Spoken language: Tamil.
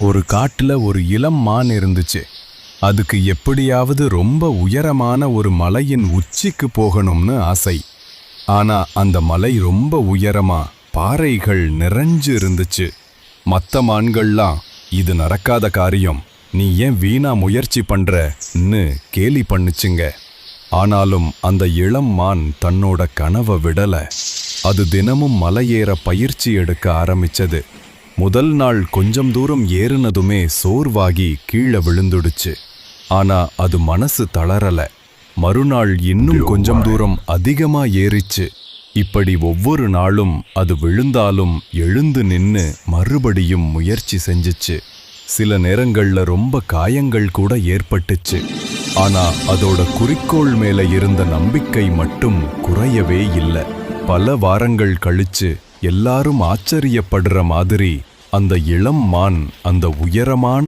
ஒரு காட்டுல ஒரு இளம் மான் இருந்துச்சு. அதுக்கு எப்படியாவது ரொம்ப உயரமான ஒரு மலையின் உச்சிக்கு போகணும்னு ஆசை. ஆனா அந்த மலை ரொம்ப உயரமா பாறைகள் நிறைஞ்சு இருந்துச்சு. மற்ற மான்கள்லாம் இது நடக்காத காரியம். நீ ஏன் வீணா முயற்சி பண்றன்னு கேலி பண்ணுச்சுங்க. ஆனாலும் அந்த இளம் மான் தன்னோட கனவை விடல. அது தினமும் மலையேற பயிற்சி எடுக்க ஆரம்பிச்சது. முதல் நாள் கொஞ்சம் தூரம் ஏறுனதுமே சோர்வாகி கீழே விழுந்துடுச்சு. ஆனா அது மனசு தளரல. மறுநாள் இன்னும் கொஞ்சம் தூரம் அதிகமா ஏறிச்சு. இப்படி ஒவ்வொரு நாளும் அது விழுந்தாலும் எழுந்து நின்னு மறுபடியும் முயற்சி செஞ்சுச்சு. சில நேரங்கள்ல ரொம்ப காயங்கள் கூட ஏற்பட்டுச்சு. ஆனா அதோட குறிக்கோள் மேல இருந்த நம்பிக்கை மட்டும் குறையவே இல்ல. பல வாரங்கள் கழிச்சு எல்லாரும் ஆச்சரியப்படுற மாதிரி அந்த இளம் மான் அந்த உயரமான